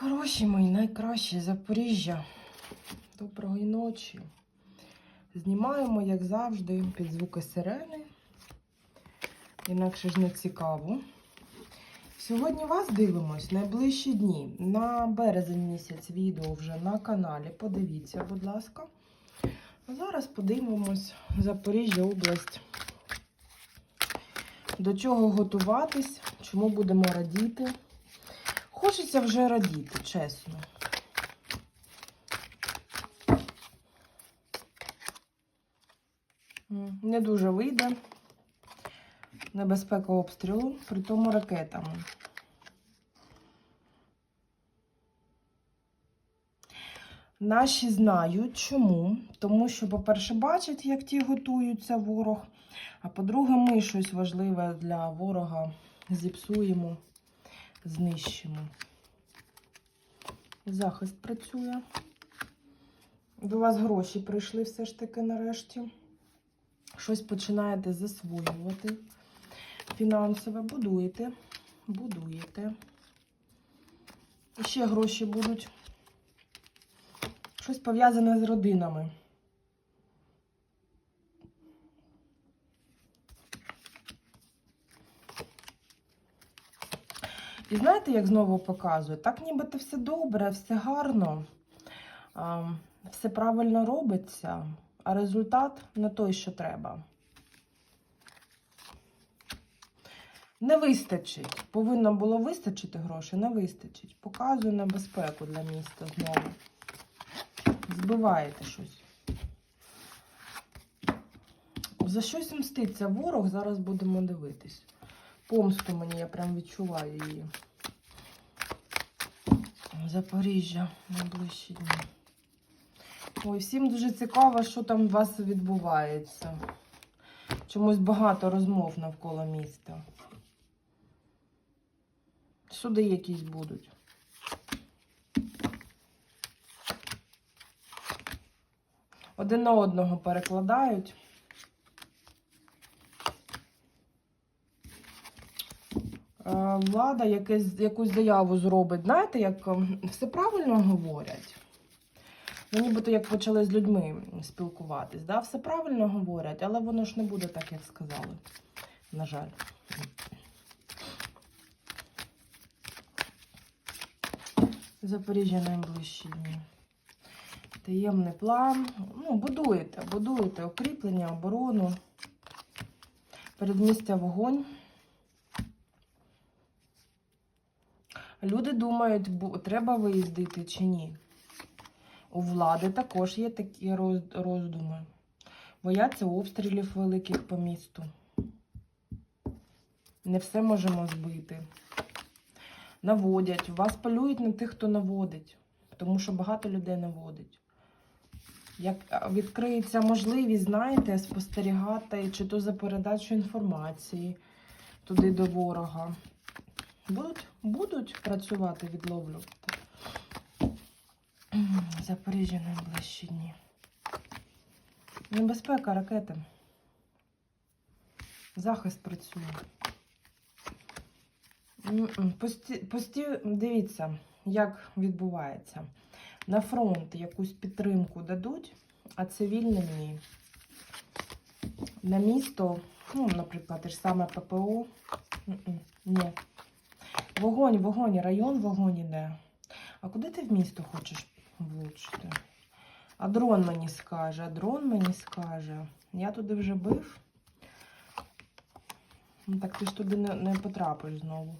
Хороші мої найкращі Запоріжжя. Доброї ночі. Знімаємо, як завжди, під звуки сирени. Інакше ж не цікаво. Сьогодні вас дивимось найближчі дні. На березень місяць відео вже на каналі. Подивіться, будь ласка. А зараз подивимось Запоріжжя область. До чого готуватись, чому будемо радіти. Хочеться вже радіти, чесно. Не дуже вийде. Небезпека обстрілу, при тому ракетами. Наші знають чому. Тому що, по-перше, бачать, як ті готуються ворог. А по-друге, ми щось важливе для ворога зіпсуємо, знищимо. Захист працює. До вас гроші прийшли все ж таки нарешті. Щось починаєте засвоювати. Фінансове будуєте, будуєте. Ще гроші будуть. Щось пов'язане з родинами. І знаєте, як знову показує? Так нібито все добре, все гарно, все правильно робиться, а результат не той, що треба. Не вистачить. Повинно було вистачити грошей, не вистачить. Показую небезпеку для міста знову. Збиваєте щось. За щось мститься ворог, зараз будемо дивитись. Помсту мені, я прям відчуваю її. Запоріжжя найближчі дні. Ой, всім дуже цікаво, що там у вас відбувається. Чомусь багато розмов навколо міста. Суди якісь будуть. Один на одного перекладають. Влада якесь, якусь заяву зробить. Знаєте, як ем, все правильно говорять. Ну, нібито як почали з людьми спілкуватись. Да? Все правильно говорять, але воно ж не буде так, як сказали. На жаль. Запоріжжя найближчі дні. Таємний план. Ну, будуєте, будуєте укріплення, оборону. Передмістя вогонь. Люди думають, треба виїздити чи ні. У влади також є такі роздуми. Бояться обстрілів великих по місту. Не все можемо збити. Наводять. Вас полюють на тих, хто наводить. Тому що багато людей наводить. Як відкриється можливість, знаєте, спостерігати чи то за передачу інформації туди до ворога. Будуть, будуть працювати, відловлювати. Запоріжжя найближчі дні. Небезпека ракети. Захист працює. Пості, пості, дивіться, як відбувається. На фронт якусь підтримку дадуть, а цивільним. На місто, ну, наприклад, те ж саме ППО. Ні. Вогонь, вогонь, район вогонь іде. А куди ти в місто хочеш влучити? А дрон мені скаже, а дрон мені скаже. Я туди вже бив. Ну так ти ж туди не, не потрапиш знову.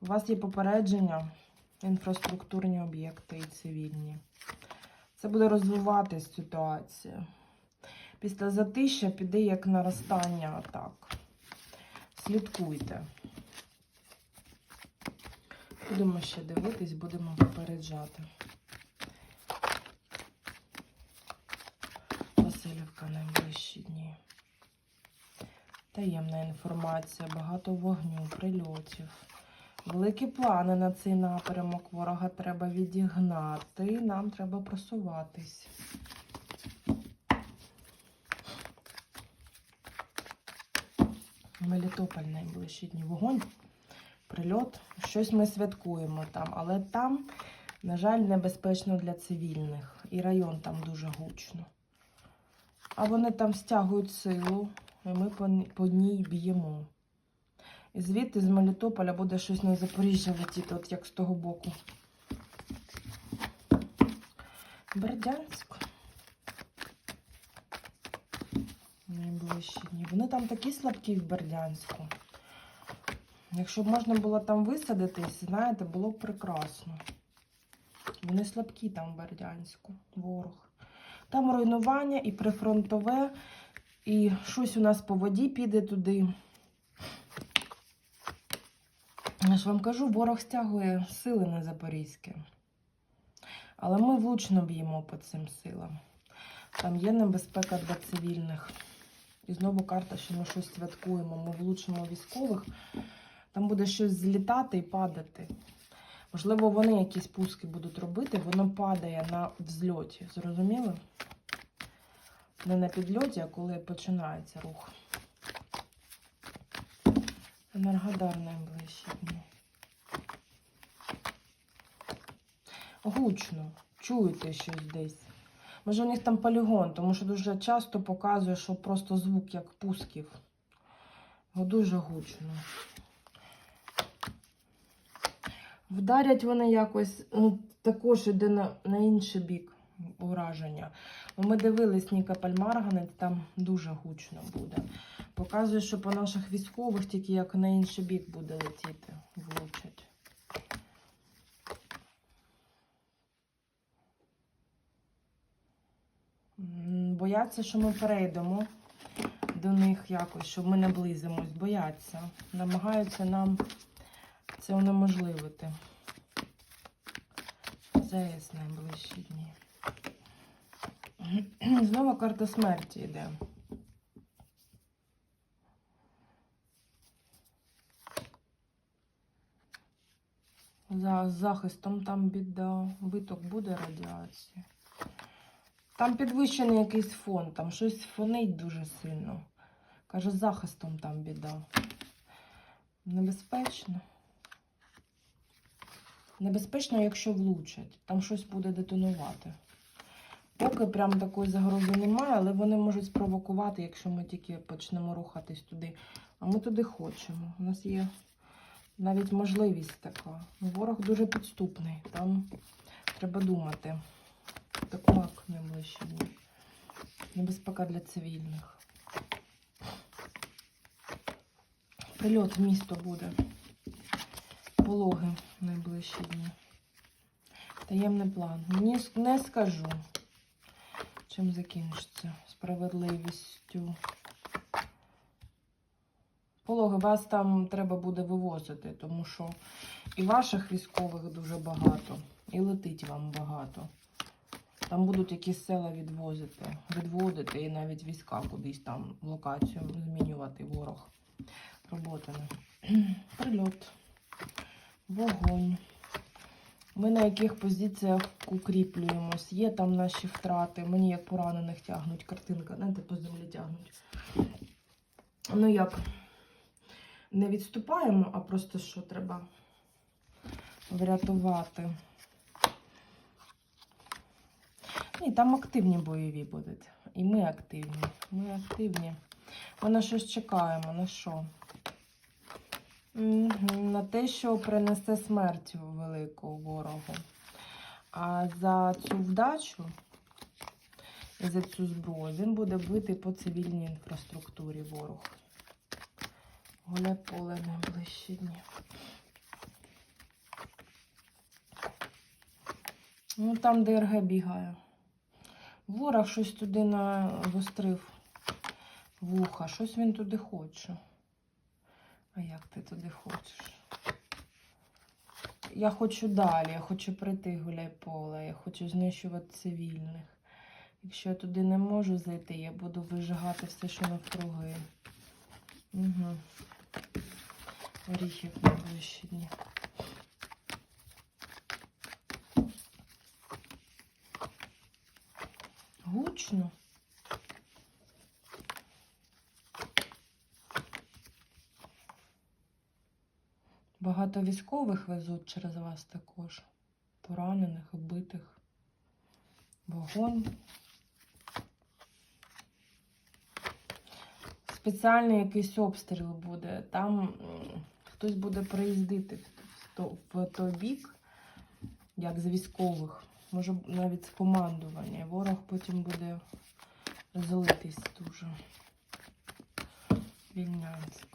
У вас є попередження, інфраструктурні об'єкти і цивільні. Це буде розвиватись ситуація. Після затища піде як наростання атак. Слідкуйте. Будемо ще дивитись, будемо попереджати. Васильівка найближчі дні. Таємна інформація, багато вогню, прильотів. Великі плани на цей напрямок ворога треба відігнати. Нам треба просуватись. Мелітополь найближчі дні. Вогонь прильот. Щось ми святкуємо там, але там, на жаль, небезпечно для цивільних. І район там дуже гучно. А вони там стягують силу, і ми по, ній б'ємо. І звідти з Мелітополя буде щось на Запоріжжя летіти, от як з того боку. Бердянськ. Найближчі дні. Вони там такі слабкі в Бердянську. Якщо б можна було там висадитись, знаєте, було б прекрасно. Вони слабкі там в Бердянську, ворог. Там руйнування і прифронтове, і щось у нас по воді піде туди. Я ж вам кажу, ворог стягує сили на Запорізьке. Але ми влучно б'ємо по цим силам. Там є небезпека для цивільних. І знову карта, що ми щось святкуємо. Ми влучимо військових. Там буде щось злітати і падати. Можливо, вони якісь пуски будуть робити, воно падає на взльоті. Зрозуміли? Не на підльоті, а коли починається рух. Енергодар найближчі дні. Гучно. Чуєте щось десь. Може, у них там полігон, тому що дуже часто показує, що просто звук як пусків. О, Дуже гучно. Вдарять вони якось, ну, також іде на, на інший бік ураження. Ну, Ми дивились Нікополь Марганець, там дуже гучно буде. Показує, що по наших військових тільки як на інший бік буде летіти, влучать. М, Бояться, що ми перейдемо до них якось, щоб ми наблизимось. Бояться. Намагаються нам це унеможливити. ЗС найближчі дні. Знову карта смерті йде. За захистом там біда. Виток буде радіації. Там підвищений якийсь фон, там щось фонить дуже сильно. Каже, захистом там біда. Небезпечно. Небезпечно, якщо влучать. Там щось буде детонувати. Поки прям такої загрози немає, але вони можуть спровокувати, якщо ми тільки почнемо рухатись туди. А ми туди хочемо. У нас є навіть можливість така. Ворог дуже підступний. Там треба думати. Так, найближчі дні. Небезпека для цивільних. Прильот в місто буде. Пологи найближчі дні. Таємний план. Ні, не скажу, чим закінчиться справедливістю. Пологи вас там треба буде вивозити, тому що і ваших військових дуже багато, і летить вам багато. Там будуть якісь села відвозити, відводити і навіть війська кудись там локацію змінювати ворог. Роботами. Прильот. Вогонь. Ми на яких позиціях укріплюємось. Є там наші втрати. Мені як поранених тягнуть. Картинка, знаєте, по землі тягнуть. Ну як? Не відступаємо, а просто що треба врятувати. Ні, там активні бойові будуть. І ми активні. Ми активні. Ми на щось чекаємо. На що? На те, що принесе смерть велику ворогу. А за цю вдачу і за цю зброю він буде бити по цивільній інфраструктурі ворог. Голе поле найближчі дні. Ну там ДРГ бігає. Ворог щось туди навострив вуха, щось він туди хоче. А як ти туди хочеш? Я хочу далі, я хочу прийти гуляй поле, я хочу знищувати цивільних. Якщо я туди не можу зайти, я буду вижигати все, що навкруги. Угу. Оріхів найближчі дні. Гучно. Багато військових везуть через вас також. Поранених, вбитих. Вогонь. Спеціальний якийсь обстріл буде. Там хтось буде приїздити в той бік, як з військових, може навіть з командування. Ворог потім буде злитись дуже. Вільнянськ.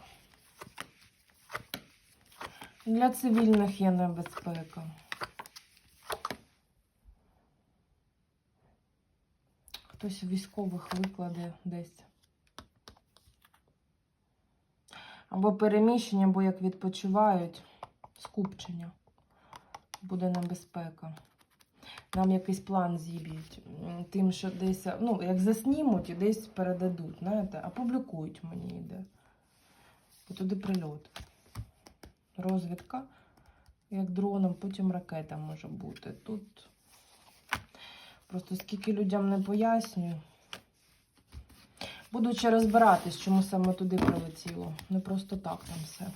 Для цивільних є небезпека. Хтось військових викладе десь. Або переміщення, або як відпочивають, скупчення. Буде небезпека. Нам якийсь план зіб'ють. Тим, що десь, ну, як заснімуть і десь передадуть, знаєте, опублікують мені йде. Бо туди прильот. Розвідка, як дроном, потім ракета може бути. Тут просто скільки людям не пояснюю. Буду ще розбиратись, чому саме туди прилетіло. Не просто так там все.